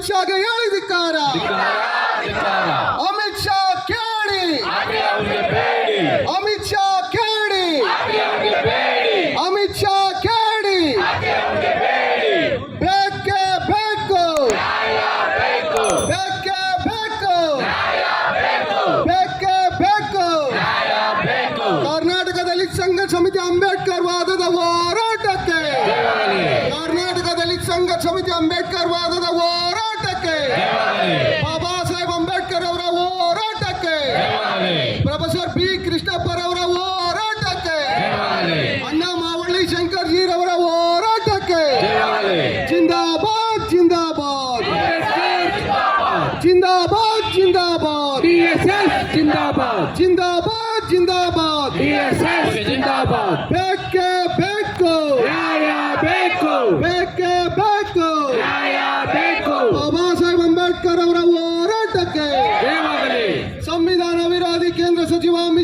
अमित शाह के यार दिकारा अमित शाह केड़ी अमित शाह केड़ी अमित शाह केड़ी कर्नाटक दलित समिति अंबेडकर वादद होराटके कर्नाटक दलित समिति अंबेडकर ಹೋರಾಟಕ್ಕೆ ಬಾಬಾ ಸಾಹೇಬ್ ಅಂಬೇಡ್ಕರ್ ಅವರ ಹೋರಾಟಕ್ಕೆ. ಪ್ರೊಫೆಸರ್ ಬಿ ಕೃಷ್ಣಪ್ಪರವರ ಹೋರಾಟಕ್ಕೆ. ಅಣ್ಣ ಮಾವಳ್ಳಿ ಶಂಕರ್ ಜೀರವರ ಹೋರಾಟಕ್ಕೆ. ಜಿಂದಾಬಾದ್ ಜಿಂದಾಬಾದ್. ಜಿಂದಾಬಾದ್. ಜಿಂದಾಬಾದ್ ಜಿಂದಾಬಾದ್. ಜಿಂದಾಬಾದ್ ಜಿಂದಾಬಾದ್. ಜಿಂದಾಬಾದ್ ಬೇಕು ಬೇಕೇ. ಬೇಕು ಬೇಕೇ.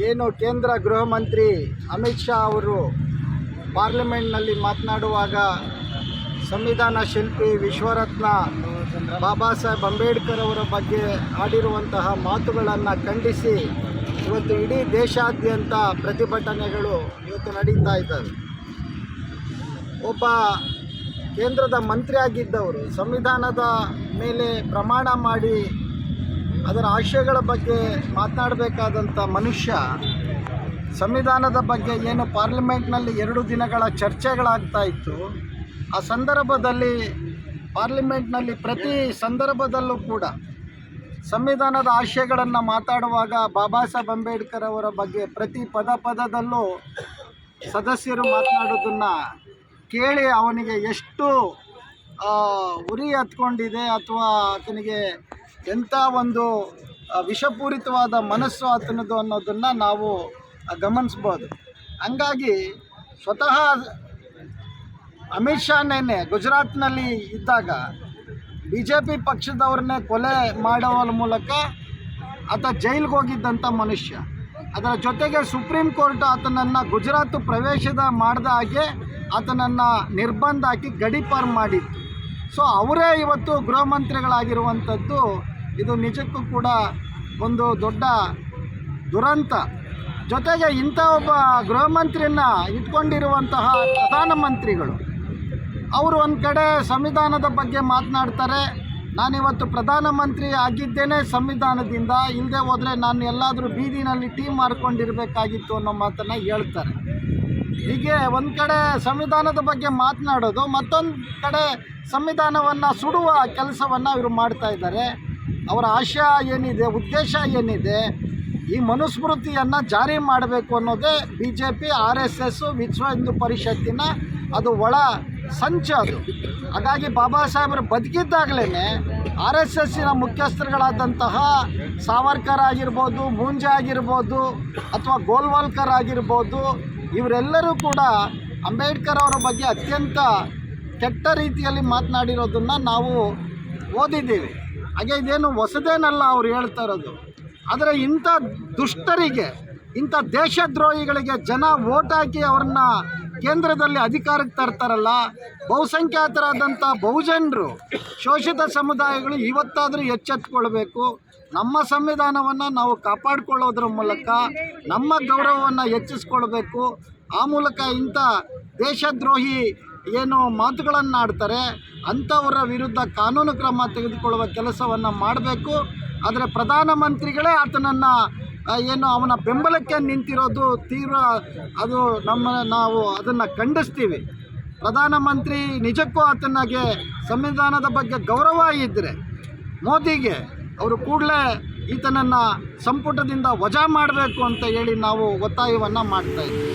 ಏನು ಕೇಂದ್ರ ಗೃಹ ಮಂತ್ರಿ ಅಮಿತ್ ಶಾ ಅವರು ಪಾರ್ಲಿಮೆಂಟ್ನಲ್ಲಿ ಮಾತನಾಡುವಾಗ ಸಂವಿಧಾನ ಶಿಲ್ಪಿ ವಿಶ್ವರತ್ನ ಬಾಬಾ ಸಾಹೇಬ್ ಅಂಬೇಡ್ಕರ್ ಅವರ ಬಗ್ಗೆ ಆಡಿರುವಂತಹ ಮಾತುಗಳನ್ನು ಖಂಡಿಸಿ ಇವತ್ತು ಇಡೀ ದೇಶಾದ್ಯಂತ ಪ್ರತಿಭಟನೆಗಳು ಇವತ್ತು ನಡೀತಾ ಇದ್ದಾವೆ. ಒಬ್ಬ ಕೇಂದ್ರದ ಮಂತ್ರಿ ಆಗಿದ್ದವರು ಸಂವಿಧಾನದ ಮೇಲೆ ಪ್ರಮಾಣ ಮಾಡಿ ಅದರ ಆಶಯಗಳ ಬಗ್ಗೆ ಮಾತನಾಡಬೇಕಾದಂಥ ಮನುಷ್ಯ ಸಂವಿಧಾನದ ಬಗ್ಗೆ ಏನು ಪಾರ್ಲಿಮೆಂಟ್ನಲ್ಲಿ ಎರಡು ದಿನಗಳ ಚರ್ಚೆಗಳಾಗ್ತಾ ಇತ್ತು, ಆ ಸಂದರ್ಭದಲ್ಲಿ ಪಾರ್ಲಿಮೆಂಟ್ನಲ್ಲಿ ಪ್ರತಿ ಸಂದರ್ಭದಲ್ಲೂ ಕೂಡ ಸಂವಿಧಾನದ ಆಶಯಗಳನ್ನು ಮಾತಾಡುವಾಗ ಬಾಬಾ ಸಾಹೇಬ್ ಅಂಬೇಡ್ಕರ್ ಅವರ ಬಗ್ಗೆ ಪ್ರತಿ ಪದ ಪದದಲ್ಲೂ ಸದಸ್ಯರು ಮಾತನಾಡೋದನ್ನು ಕೇಳಿ ಅವನಿಗೆ ಎಷ್ಟು ಉರಿ ಹತ್ಕೊಂಡಿದೆ ಅಥವಾ ಆತನಿಗೆ ಎಂಥ ಒಂದು ವಿಷಪೂರಿತವಾದ ಮನಸ್ಸು ಆತನದು ಅನ್ನೋದನ್ನು ನಾವು ಗಮನಿಸ್ಬೋದು. ಹಂಗಾಗಿ ಸ್ವತಃ ಅಮಿತ್ ಶಾನೇನೆ ಗುಜರಾತ್ನಲ್ಲಿ ಇದ್ದಾಗ ಬಿ ಜೆ ಪಿ ಪಕ್ಷದವ್ರನ್ನೇ ಕೊಲೆ ಮಾಡುವ ಮೂಲಕ ಆತ ಜೈಲಿಗೆ ಹೋಗಿದ್ದಂಥ ಮನುಷ್ಯ. ಅದರ ಜೊತೆಗೆ ಸುಪ್ರೀಂ ಕೋರ್ಟ್ ಆತನನ್ನು ಗುಜರಾತ್ ಪ್ರವೇಶದ ಮಾಡಿದ ಹಾಗೆ ಆತನನ್ನು ನಿರ್ಬಂಧ ಹಾಕಿ ಗಡಿಪಾರು ಮಾಡಿತ್ತು. ಸೊ, ಅವರೇ ಇವತ್ತು ಗೃಹ ಮಂತ್ರಿಗಳಾಗಿರುವಂಥದ್ದು ಇದು ನಿಜಕ್ಕೂ ಕೂಡ ಒಂದು ದೊಡ್ಡ ದುರಂತ. ಜೊತೆಗೆ ಇಂಥ ಒಬ್ಬ ಗೃಹ ಮಂತ್ರಿಯನ್ನು ಇಟ್ಕೊಂಡಿರುವಂತಹ ಪ್ರಧಾನಮಂತ್ರಿಗಳು ಅವರು ಒಂದು ಕಡೆ ಸಂವಿಧಾನದ ಬಗ್ಗೆ ಮಾತನಾಡ್ತಾರೆ, ನಾನಿವತ್ತು ಪ್ರಧಾನಮಂತ್ರಿ ಆಗಿದ್ದೇನೆ ಸಂವಿಧಾನದಿಂದ ಇಲ್ಲದೆ ಹೋದರೆ ನಾನು ಎಲ್ಲಾದರೂ ಬೀದಿನಲ್ಲಿ ಟೀಮ್ ಮಾಡ್ಕೊಂಡಿರಬೇಕಾಗಿತ್ತು ಅನ್ನೋ ಮಾತನ್ನು ಹೇಳ್ತಾರೆ. ಹೀಗೆ ಒಂದು ಕಡೆ ಸಂವಿಧಾನದ ಬಗ್ಗೆ ಮಾತನಾಡೋದು, ಮತ್ತೊಂದು ಕಡೆ ಸಂವಿಧಾನವನ್ನು ಸುಡುವ ಕೆಲಸವನ್ನು ಇವರು ಮಾಡ್ತಾ ಇದ್ದಾರೆ. ಅವರ ಆಶಯ ಏನಿದೆ, ಉದ್ದೇಶ ಏನಿದೆ, ಈ ಮನುಸ್ಮೃತಿಯನ್ನು ಜಾರಿ ಮಾಡಬೇಕು ಅನ್ನೋದೇ B J P R S S Vishwa Hindu ಪರಿಷತ್ತಿನ ಅದು ಒಳ ಸಂಚು ಅದು. ಹಾಗಾಗಿ ಬಾಬಾ ಸಾಹೇಬರು ಬದುಕಿದ್ದಾಗಲೇ ಆರ್ ಎಸ್ ಎಸ್ಸಿನ ಮುಖ್ಯಸ್ಥರುಗಳಾದಂತಹ ಸಾವರ್ಕರ್ ಆಗಿರ್ಬೋದು, ಮೂಂಜೆ ಆಗಿರ್ಬೋದು, ಅಥವಾ ಗೋಲ್ವಾಲ್ಕರ್ ಆಗಿರ್ಬೋದು, ಇವರೆಲ್ಲರೂ ಕೂಡ ಅಂಬೇಡ್ಕರ್ ಅವರ ಬಗ್ಗೆ ಅತ್ಯಂತ ಕೆಟ್ಟ ರೀತಿಯಲ್ಲಿ ಮಾತನಾಡಿರೋದನ್ನು ನಾವು ಓದಿದ್ದೀವಿ. ಹಾಗೆ ಇದೇನು ಹೊಸದೇನಲ್ಲ ಅವ್ರು ಹೇಳ್ತಾ ಇರೋದು. ಆದರೆ ಇಂಥ ದುಷ್ಟರಿಗೆ, ಇಂಥ ದೇಶದ್ರೋಹಿಗಳಿಗೆ ಜನ ಓಟ್ ಹಾಕಿ ಅವ್ರನ್ನ ಕೇಂದ್ರದಲ್ಲಿ ಅಧಿಕಾರಕ್ಕೆ ತರ್ತಾರಲ್ಲ, ಬಹುಸಂಖ್ಯಾತರಾದಂಥ ಬಹುಜನರು, ಶೋಷಿತ ಸಮುದಾಯಗಳು ಇವತ್ತಾದರೂ ಎಚ್ಚೆತ್ಕೊಳ್ಬೇಕು. ನಮ್ಮ ಸಂವಿಧಾನವನ್ನು ನಾವು ಕಾಪಾಡಿಕೊಳ್ಳೋದ್ರ ಮೂಲಕ ನಮ್ಮ ಗೌರವವನ್ನು ಹೆಚ್ಚಿಸ್ಕೊಳ್ಬೇಕು. ಆ ಮೂಲಕ ಇಂಥ ದೇಶದ್ರೋಹಿ ಏನು ಮಾತುಗಳನ್ನು ಆಡ್ತಾರೆ ಅಂಥವರ ವಿರುದ್ಧ ಕಾನೂನು ಕ್ರಮ ತೆಗೆದುಕೊಳ್ಳುವ ಕೆಲಸವನ್ನು ಮಾಡಬೇಕು. ಆದರೆ ಪ್ರಧಾನಮಂತ್ರಿಗಳೇ ಆತನನ್ನು ಏನು ಅವನ ಬೆಂಬಲಕ್ಕೆ ನಿಂತಿರೋದು ತೀವ್ರ, ಅದು ನಮ್ಮ, ನಾವು ಅದನ್ನು ಖಂಡಿಸ್ತೀವಿ. ಪ್ರಧಾನಮಂತ್ರಿ ನಿಜಕ್ಕೂ ಆತನಿಗೆ ಸಂವಿಧಾನದ ಬಗ್ಗೆ ಗೌರವ ಇದ್ದರೆ ಮೋದಿಗೆ ಅವರು ಕೂಡಲೇ ಈತನನ್ನು ಸಂಪುಟದಿಂದ ವಜಾ ಮಾಡಬೇಕು ಅಂತ ಹೇಳಿ ನಾವು ಒತ್ತಾಯವನ್ನು ಮಾಡ್ತಾ ಇದ್ದೀವಿ.